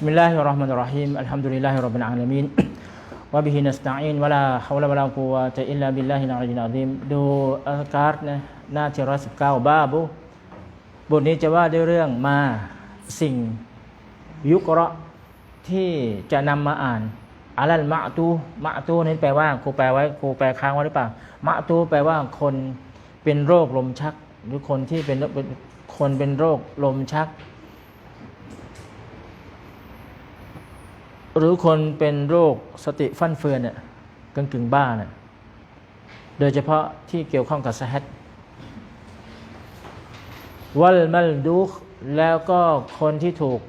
بسم الله الرحمن الرحيم الحمد لله رب العالمين وبه نستعين ولا حول ولا قوة إلا بالله العلي العظيم ดูอัลการ์ดนะหน้าที่ร้อยสิบเก้าบาบุบทนี้จะว่าด้วยเรื่องมาสิ่งยุกเราะห์ที่จะนำมาอ่านอาลัลมะตูมะตูนี่แปลว่าครูแปลไว้ครูแปลค้างไว้หรือเปล่ามะตูแปลว่าคนเป็นโรคลมชัก หรือคนที่เป็นเป็นคนเป็นโรคลมชัก หรือคนเป็นโรคสติฟั่นเฟือนเนี่ยกึ่งกึ่งบ้าเนี่ยโดยเฉพาะที่เกี่ยวข้องกับสฮัดวัลมัลดูแล้วก็คนที่ถูก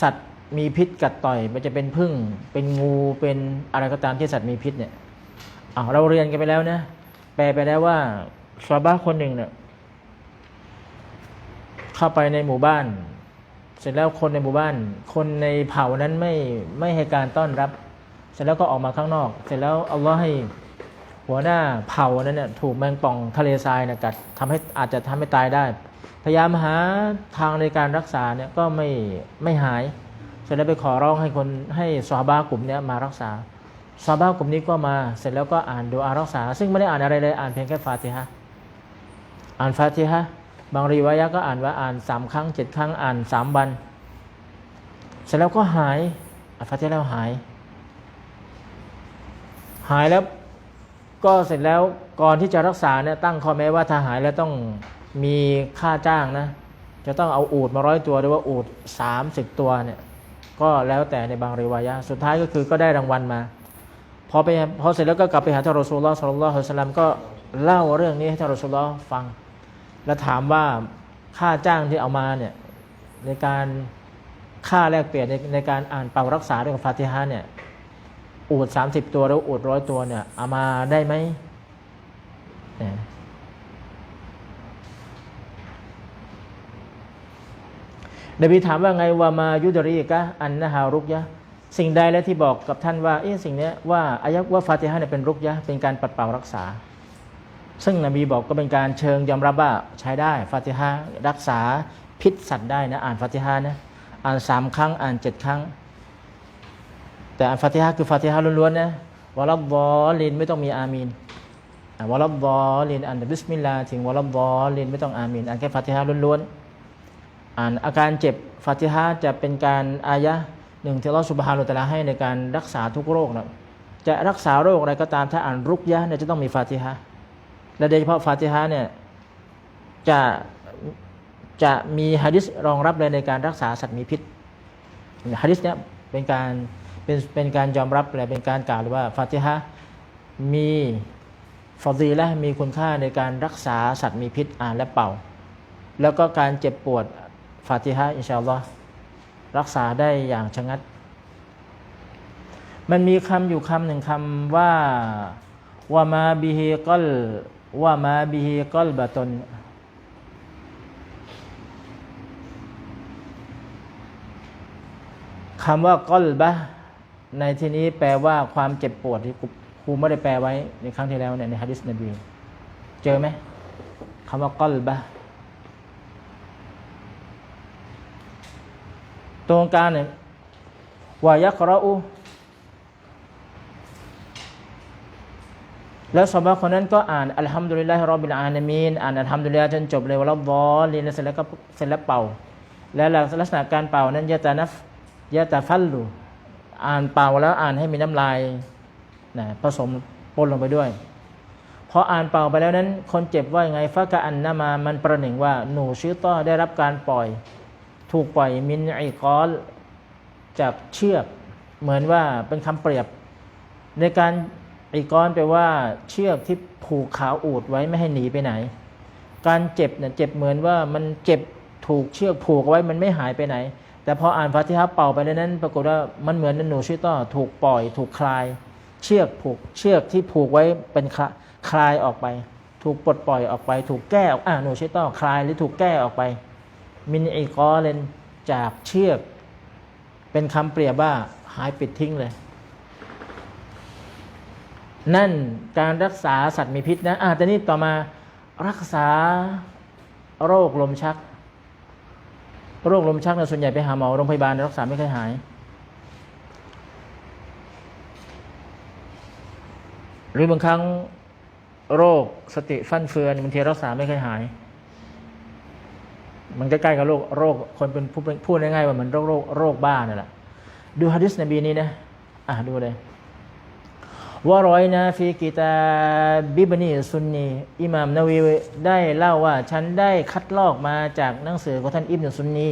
สัตว์มีพิษกัดต่อยมันจะเป็นพึ่งเป็นงูเป็นอะไรก็ตามที่สัตว์มีพิษเนี่ยเราเรียนกันไปแล้วนะแปลไปแล้วว่าชาวบ้านคนหนึ่งเนี่ยเข้าไปในหมู่บ้าน เสร็จแล้วคนในหมู่บ้าน คนในเผ่านั้นไม่ไม่ให้การต้อนรับ เสร็จแล้วก็ออกมาข้างนอก เสร็จแล้วอัลลอฮ์ให้หัวหน้าเผ่านั้นเนี่ยถูกแมงป่องทะเลทรายนี่ยกัดทำให้อาจจะทำให้ตายได้ พยายามหาทางในการรักษาเนี่ยก็ไม่ไม่หาย เสร็จแล้วไปขอร้องให้คนให้ซาบะห์กลุ่มเนี้ยมารักษาซาบะห์กลุ่มนี้ก็มาเสร็จแล้วก็อ่านดูอารักษา ซึ่งไม่ได้อ่านอะไรเลยอ่านเพียงแค่ฟาติฮะอ่านฟาติฮะ บางรีวายะก็อ่านว่าอ่านสามครั้งเจ็ดครั้งอ่านสามวันเสร็จแล้วก็หายอ่านฟาติฮะห์แล้วหาย หายแล้วก็เสร็จแล้วก่อนที่จะรักษาเนี่ยตั้งข้อแม้ว่าถ้าหายแล้วต้องมีค่าจ้างนะ จะต้องเอาอูดมาร้อยตัวหรือว่าอูดสามสิบตัวเนี่ยก็แล้วแต่ในบางริวายะสุดท้ายก็คือก็ได้รางวัลมา พอไปพอเสร็จแล้วก็กลับไปหาท่านรอซูลลอฮ์สัลลัลลอฮุอะลัยฮิวะสัลลัมก็เล่าเรื่องนี้ให้ท่านรอซูลลอฮ์ฟัง แล้วถามว่าค่าจ้างที่เอามาเนี่ยในการค่าแลกเปลี่ยนในในการอ่านเป่ารักษาด้วยกับฟาติฮะเนี่ยอูดสามสิบตัวแล้วอูดร้อยตัวเนี่ยเอามาได้ไหมเนี่ยนบีถามว่าไงว่ามายุดรีกะอันนะฮารุกยะสิ่งใดแล้วที่บอกกับท่านว่าเอ๊ะสิ่งนี้ว่าอายะว่าฟาติฮะเนี่ยเป็นรุกยะเป็นการปัดเป่ารักษา ซึ่งนบีบอกก็เป็นการเชิงยอมรับว่าใช้ได้ฟาติฮะรักษาพิษสัตว์ได้นะ อ่านฟาติฮะนะอ่านสามครั้ง อ่านเจ็ดครั้ง แต่อันฟาติฮะคือฟาติฮะล้วนๆนะวะลับบอลินไม่ต้องมีอามีนวะลับบอลินอ่านบิสมิลลาถึงวะลับบอลินไม่ต้องอามีนอ่านแค่ฟาติฮะล้วนๆอ่านอาการเจ็บฟาติฮะจะเป็นการอายะหนึ่งที่อัลลอฮฺสุบฮานุตะลาให้ในการรักษาทุกโรคนะจะรักษาโรคอะไรก็ตามถ้าอ่านรุกยะเนี่ยจะต้องมีฟาติฮะ และโดยเฉพาะฟาติฮะเนี่ยจะจะมีฮะดิษรองรับเลยในการรักษาสัตว์มีพิษฮะดิษเนี่ยเป็นการเป็นเป็นการยอมรับและเป็นการกล่าวว่าฟาติฮะมีฟอดีและมีคุณค่าในการรักษาสัตว์มีพิษอ่านและเป่า แล้วก็การเจ็บปวดฟาติฮะอินชาอัลลอฮ์รักษาได้อย่างชะงัด มันมีคำอยู่คำหนึ่งคำว่าวามาบิฮิกอล ว่ามาบิฮิกอลบะตนคำว่ากอลบะในที่นี้แปลว่าความเจ็บปวดที่ครูไม่ได้แปลไว้ในครั้งที่แล้วเนี่ยในฮะดิษนบีเจอไหมคำว่ากอลบะตรงกางเนี่ยวายักราอู แล้วสมบัติคนนั้นก็อ่านอัลฮัมดุลิลลาฮิรอบิลอาลามีนอ่านอัลฮัมดุลิลลาห์จนจบเลยว่าเราบอลีนแล้วเสร็จแล้วก็เสร็จแล้วเป่า แล้วลักษณะการเป่านั้นยะตานัฟยะตาฟัลลูอ่านเป่าแล้วอ่านให้มีน้ำลายนะผสมปนลงไปด้วยพออ่านเป่าไปแล้วนั้น คนเจ็บว่ายังไงฟะกะอันนามามันประหนึ่งว่า หนูชื่อต้อได้รับการปล่อย ถูกปล่อยมินไอกอลจากเชือก เหมือนว่าเป็นคำเปรียบในการ อกอนแปลว่าเชือกที่ผูกขาอูดไว้ไม่ให้หนีไปไหน การเจ็บเนี่ยเจ็บเหมือนว่ามันเจ็บถูกเชือกผูกไว้มันไม่หายไปไหน แต่พออ่านฟาติฮะเป่าไปแล้วนั้น ปรากฏว่ามันเหมือนหนูชิต้อถูกปล่อย ถูกคลาย เชือกผูกเชือกที่ผูกไว้เป็นคลาคลายออกไป ถูกปลดปล่อยออกไป ถูกแก้ออกอ่าหนูชิต้อคลายหรือถูกแก้ออกไป มินอีกอเลนจากเชือก เป็นคำเปรียบว่าหายปิดทิ้งเลย นั่นการรักษาสัตว์มีพิษนะอ่าแต่นี่ต่อมารักษาโรคลมชัก โรคลมชักเนี่ยส่วนใหญ่ไปหาหมอโรงพยาบาลรักษาไม่เคยหาย หรือบางครั้งโรคสติฟั่นเฟือนบางทีรักษาไม่เคยหาย มันใกล้ๆกับโรคโรคคนเป็นผู้พูดง่ายๆว่ามันโรคโรคโรคบ้าเนี่ยแหละดูฮะดิษนบีนี้นะอะดูเลย วารอยนะฟีกิตาบิบนีซุนนีอิหม่ามนาวีได้เล่าว่า ฉันได้คัดลอกมาจากหนังสือของท่านอิบนุซุนนี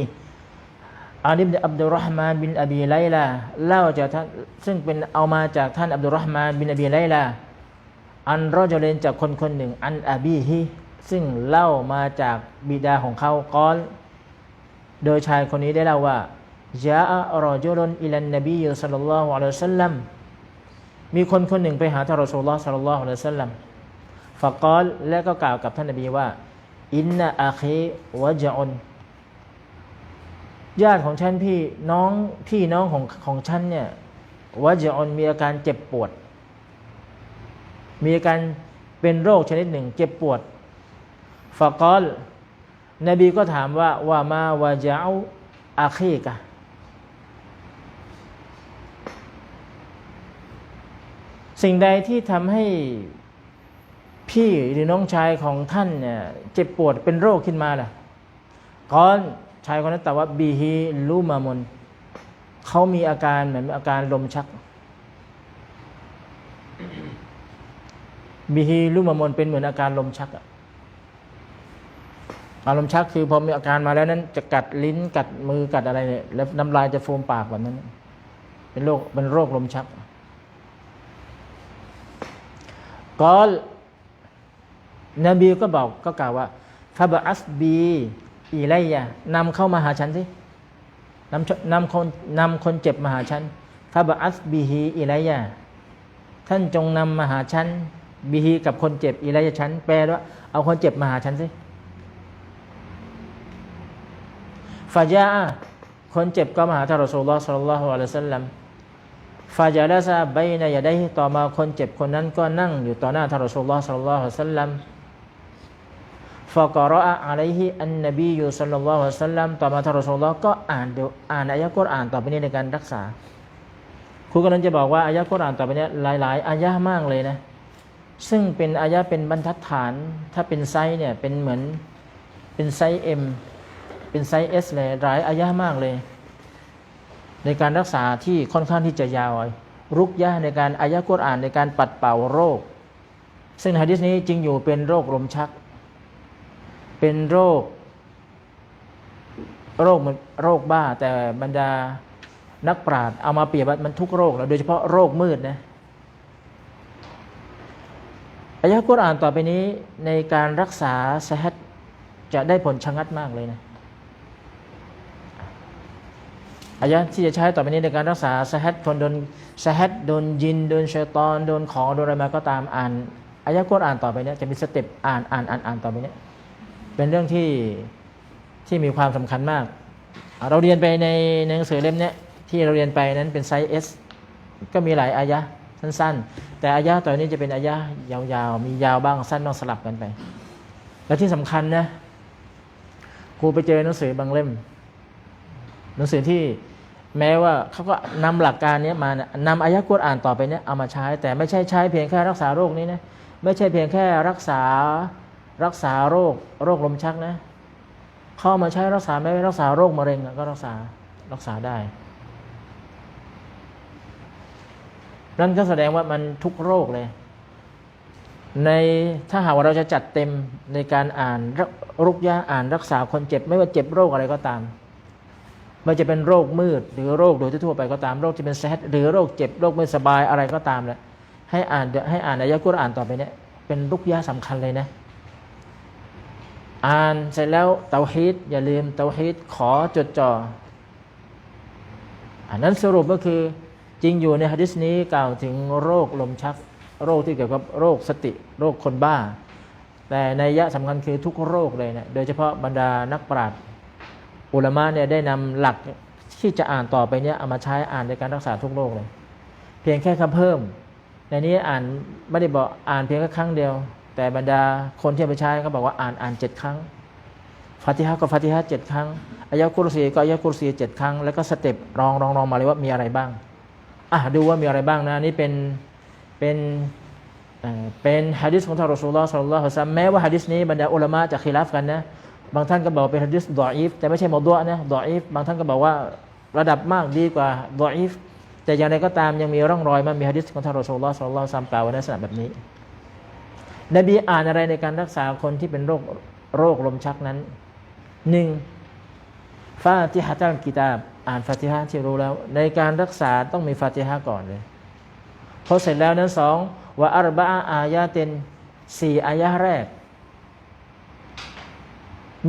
อานิบอับดุลรอฮ์มานบินอบีไลลาเล่าจากท่านซึ่งเป็นเอามาจากท่านอับดุลรอฮ์มานบินอบีไลลาอันรอจเลนจากคนคนหนึ่ง อันอบีฮิซึ่งเล่ามาจากบิดาของเขากอนโดยชายคนนี้ได้เล่าว่าจาอะรอจุลอิลันนบีสัลลัลลอฮุอะลัยฮิสัลลัม มีคนคนหนึ่งไปหาท่านรอสูลุลลอฮ์สัลลัลลอฮุอะลัยฮิสัลลัมฟะกอลและก็กล่าวกับท่านนบีว่า อินนะอาคีวะจอุนญาติของฉันพี่น้องพี่น้องของของฉันเนี่ยวะจอุนมีอาการเจ็บปวด มีอาการเป็นโรคชนิดหนึ่ง เจ็บปวดฟะกอลนบีก็ถามว่าว่ามาวาจาอาคีกะ สิ่งใดที่ทำให้พี่หรือน้องชายของท่านเนี่ยเจ็บปวดเป็นโรคขึ้นมาล่ะก่อนชายคนนั้นตอบว่าบีฮีลูมามนเขามีอาการเหมือนอาการลมชักบีฮีลูมามนเป็นเหมือนอาการลมชักอะอารมณ์ชักคือพอมีอาการมาแล้วนั้น จะกัดลิ้นกัดมือกัดอะไรเนี่ยแล้วน้ำลายจะฟูมปากแบบนั้น เป็นโรคเป็นโรคลมชัก ก็นบีก็บอกก็กล่าวว่าฟาบอัสบีอีไลยะนำเข้ามาหาฉันสินำนำคนนำคนเจ็บมาหาฉันฟาบอัสบีฮีอีไลยะท่านจงนำมาหาฉันบีฮีกับคนเจ็บอีไลยะฉันแปลว่าเอาคนเจ็บมาหาฉันสิฟาจาคนเจ็บก็มาหาท่านรอสูลลอฮ์สัลลัลลอฮุอะลัยฮิวะสัลลัม ฟาจาลาซาใบนายาได้ต่อมาคนเจ็บคนนั้นก็นั่งอยู่ต่อหน้าท่านรอสูลลอฮ์สัลลัลลอฮุอะลัยฮิวะสัลลัมฟากรออะอะลัยฮิอันนบียูสัลลัลลอฮุอะลัยฮิวะสัลลัมต่อมาท่านรอสูลลอฮ์ก็อ่านเดี๋ยวอ่านอายะกุรอานต่อไปนี้ในการรักษาครูกำลังจะบอกว่าอายะกุรอานต่อไปนี้หลาย ๆอายะมากเลยนะซึ่งเป็นอายะเป็นบรรทัดฐาน ถ้าเป็นไซส์เนี่ยเป็นเหมือนเป็นไซส์เอ็มเป็นไซส์เอสเลยหลายอายะมากเลย ในการรักษาที่ค่อนข้างที่จะยาวรุกยะในการอายะกุรอานในการปัดเป่าโรค ซึ่งฮะดิษนี้จริงอยู่เป็นโรคลมชัก เป็นโรค โรคมันโรคบ้า แต่บรรดานักปราชญ์เอามาเปรียบมันทุกโรคแล้วโดยเฉพาะโรคมืดนะอายะกุรอานต่อไปนี้ในการรักษาสหัตจะได้ผลชะงัดมากเลยนะ อายะที่จะใช้ต่อไปนี้ในการรักษาสหัตคนโดนสหัตโดนยินโดนชัยตอนโดนของโดนอะไรมาก็ตามอ่านอายะกุรอ่านต่อไปนี้จะมีสเต็ปอ่านอ่านอ่านอ่านต่อไปนี้เป็นเรื่องที่ที่มีความสำคัญมาก เราเรียนไปในหนังสือเล่มนี้ที่เราเรียนไปนั้นเป็นไซส์ S ก็มีหลายอายะสั้นๆ แต่อายะต่อนี้จะเป็นอายะยาวๆ มียาวบ้างสั้นบ้างสลับกันไป และที่สำคัญนะครูไปเจอหนังสือบางเล่ม หนังสือที่แม้ว่าเขาก็นำหลักการนี้มานำอายะกุรอ่านต่อไปเนี้ยเอามาใช้ แต่ไม่ใช่ใช้เพียงแค่รักษาโรคนี้นะไม่ใช่เพียงแค่รักษารักษาโรคโรคลมชักนะเข้ามาใช้รักษาไม่รักษาโรคมะเร็งก็รักษารักษาได้นั่นก็แสดงว่ามันทุกโรคเลย ในถ้าหากว่าเราจะจัดเต็มในการอ่านรุกยาอ่านรักษาคนเจ็บ ไม่ว่าเจ็บโรคอะไรก็ตาม ไม่จะเป็นโรคมืด หรือโรคโดยทั่วไปก็ตามโรคที่เป็นแซดหรือโรคเจ็บโรคไม่สบายอะไรก็ตามแหละให้อ่านให้อ่านอายะกุรอ่านต่อไปเนี่ยเป็นรุกยาสำคัญเลยนะอ่านเสร็จแล้วเตาฮีดอย่าลืมเตาฮีดขอจดจ่ออันนั้นสรุปก็คือจริงอยู่ในฮะดิษนี้กล่าวถึงโรคลมชัก โรคที่เกี่ยวกับโรคสติ โรคคนบ้า แต่ในยะสำคัญคือทุกโรคเลยนะโดยเฉพาะบรรดานักปราชญ์ อุลามะเนี่ยได้นำหลักที่จะอ่านต่อไปเนี่ยเอามาใช้อ่านในการรักษาทุกโรคเลย เพียงแค่คำเพิ่ม ในนี้อ่านไม่ได้บอกอ่านเพียงแค่ครั้งเดียว แต่บรรดาคนที่ไปใช้ก็บอกว่าอ่านอ่านเจ็ดครั้งฟาติฮะก็ฟาติฮะเจ็ดครั้งอายะกุรซีก็อายะกุรซีเจ็ดครั้ง แล้วก็สเต็ปรองรองรองมาเลยว่ามีอะไรบ้างอะดูว่ามีอะไรบ้างนะนี่เป็นเป็นเป็นฮะดิษของท่านรอสูลลอฮ์สัลลัลลอฮุอะฮิวะซัมแม้ว่าฮะดิษนี้บรรดาอุลามะจะคีราฟกันนะ บางท่านก็บอกเป็นฮะดิษดออีฟแต่ไม่ใช่มอดวนะดออีฟบางท่านก็บอกว่าระดับมากดีกว่าดออีฟแต่อย่างไรก็ตามยังมีร่องรอยมันมีฮะดิษของท่านรอสูลลอฮ์สัลลัลลอฮุอะลัยฮิวะซัลลัมกล่าวในลักษณะแบบนี้ นบีอ่านอะไรในการรักษาคนที่เป็นโรคโรคลมชักนั้นหนึ่งฟาติฮะตัลกิตาบอ่านฟาติฮะที่รู้แล้ว ในการรักษาต้องมีฟาติฮะก่อนเลยพอเสร็จแล้วนั้นสองว่าอัรบะอาอายาเตนสี่อายะแรก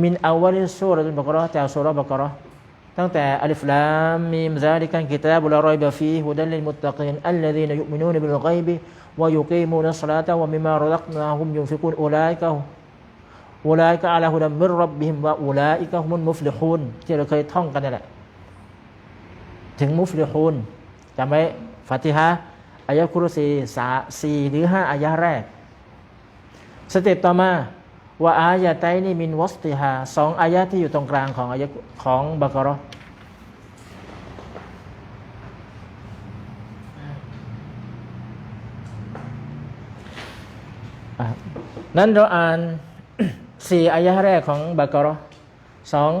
มินอาวลิสุรตุลบกรอจากสุรบกรอตั้งแต่อัลฟลามมีมซาลิกันกิตาบุลารอยบะฟีฮุดัลลิมุตตะกีนอัลลซีนยุมินูนบิลกัยบิวะยุกีมูนัสลาตะวะมิมารักนาฮุมยุฟิกุนอุลัยกะอุลัยกะอะลฮุดัมมิรรับบิฮิมวะอุลัยกะฮุมุลมุฟลิฮูนที่เราเคยท่องกันนี่นแหละถึงมุฟลิฮูนจำไว้ฟาติฮะอายะคุรซีสาสี่หรือห้าอายะแรก สเต็ปต่อมา ว่าอายะไตนี่มินวัสติฮาสองอายะที่อยู่ตรงกลางของอายะของบากรอนั้นเราอ่านสี่อายะแรกของบากรอสอง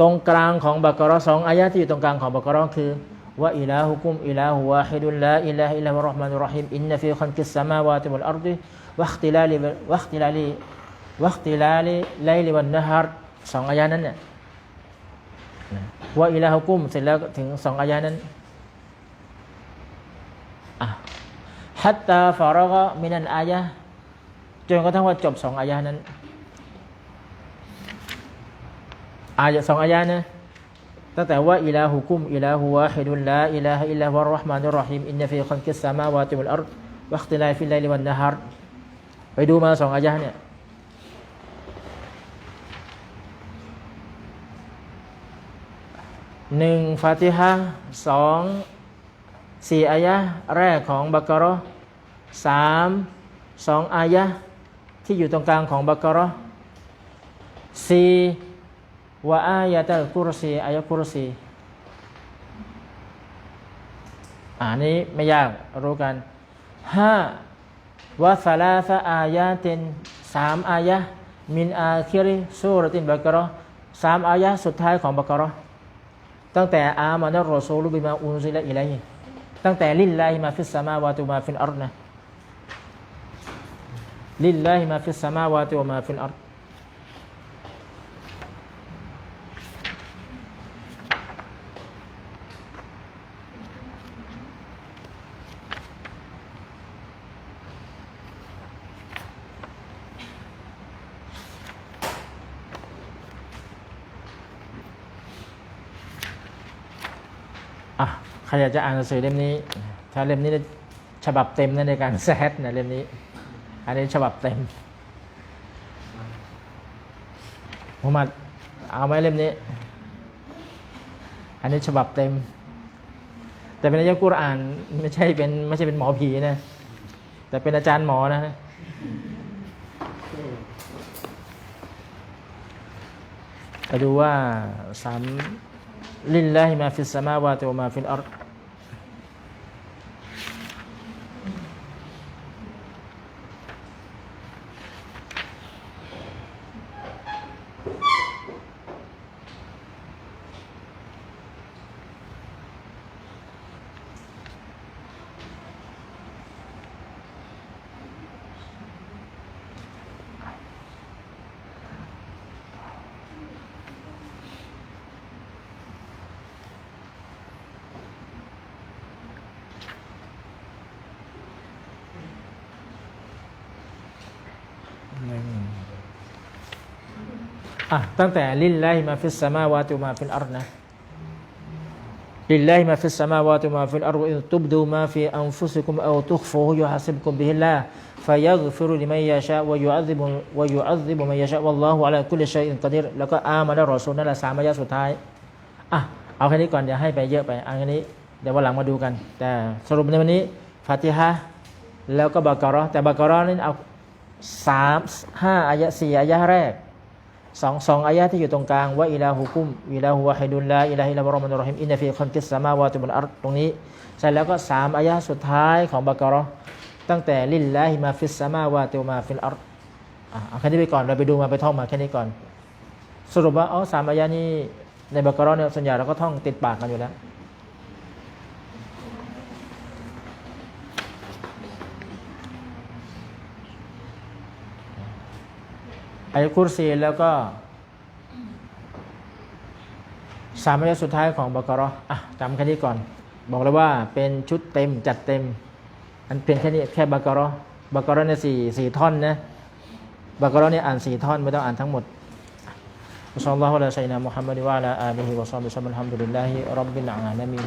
ตรงกลางของบากรอสองอายะที่อยู่ตรงกลางของบากรอคือว่าอิลาฮุกุมอิลาฮุวาฮิดุลลาอิลาฮอิลลาฮุรราะห์มานุรราะฮีมอินนฟีคัลกิสสมาวาติวัลอัรฎิวะอิคติลาลิวะอิคติลาลิ วะอิคติลาลิไลลิวันนะฮารสองอายะนั้นเนี่ยว่าอิลาฮุกุมเสร็จแล้วถึงสองอายะนั้นอะฮัตตาฟารากะมินันอายะจนกระทั่งว่าจบสองอายะนั้นอายะสองอายะนะตั้งแต่ว่าอิลาฮุกุมอิลาฮุวาฮิดุลลาอิลาฮอิลลาฮุวะราะห์มานุรราะฮีมอินนฟีคัลกิสสมาวาติวัลอัรวะอิคติลาฟิลไลลิวันนะฮารไปดูมาสองอายะเนี่ย หนึ่งฟาติฮะสองสี่อายะแรกของบักรอสามสองอายะที่อยู่ตรงกลางของบักรอสี่ว่าอายะตัลกุรซีอายะกุรซีอันนี้ไม่ยากรู้กันห้าวะซาลาซะอายะตินสามอายะมินอาคิริซูรตินบักรอสามอายะสุดท้ายของบักรอ ตั้งแต่อามานรอซูลุบิมาอุนซิละอิลัยตั้งแต่ลิลลาฮิมาฟิสสมาวาตุมาฟินอัรนะลิลลาฮิมาฟิสสมาวาตุมาฟินอัร รอยากจะอ่านหนังสือเล่มนี้ ถ้าเล่มนี้ฉบับเต็มนะในการแซดนะเล่มนี้ อันนี้ฉบับเต็มมุฮัมมัดเอาไหมเล่มนี้ อันนี้ฉบับเต็ม แต่เป็นอายะกุรอานไม่ใช่เป็นไม่ใช่เป็นหมอผีนะ แต่เป็นอาจารย์หมอนะไปดูว่าสามลิลลาฮิมาฟิสสมาวาติวมาฟิลอัร ฎอะตั้งแต่ลิลลมาฟิสสมาวาติวะมาฟิลอัรฎนะลิลลาฮิมาฟิสสมาวาติวะมาฟิลอัรฎอินตุบดูมาฟิอันฟุซิกุมเอาตุคฟูฮุยุฮัสิบกุมบิฮิลลาฟายัฆฟิรุลิมัยยาชาวะยุอัซิบุวะยุอัซิบุมัยยาชาวัลลอฮุอะลาคุลิชัยอินกะดีรแล้วก็อามานะรอซูลนั่นแหละสามอายะสุดท้ายอะเอาแค่นี้ก่อนอย่าให้ไปเยอะไปเอันนี้เดี๋ยววันหลังมาดูกัน แต่สรุปในวันนี้ฟาติฮะแล้วก็บากราะห์แต่บากราะห์นี่เอา สามห้าอายะสี่อายะแรกสองสองอายะที่อยู่ตรงกลางว่าอิลาฮุกุมอิลาฮุวะฮิดุลลาอิลาฮิลาฮุรอห์มานุรเราะฮีมอินนฟีคัลกิสสมาวาติวัลอัรตรงนี้เสร็จแล้วก็สามอายะสุดท้ายของบากราะห์ตั้งแต่ลิลลาฮิมาฟิสซามาวาติวมาฟิลอัรเอาแค่นี้ไปก่อนเราไปดูมาไปท่องมาแค่นี้ก่อน สรุปว่าอ๋อสามอายะนี้ในบักรอเนี่ยส่วนใหญ่เราก็ท่องติดปากกันอยู่แล้ว อายะคุรซีแล้วก็สามอายะสุดท้ายของบักรออ่ะจำแค่นี้ก่อน บอกเลยว่าเป็นชุดเต็มจัดเต็ม อันเพียงแค่นี้แค่บักรอบักรอเนี่ยสี่สี่ท่อนนะบักรอเนี่ยอ่านสี่ท่อนไม่ต้องอ่านทั้งหมด وصلى الله على سيدنا محمد وعلى آله وصحبه وسلم الحمد لله رب العالمين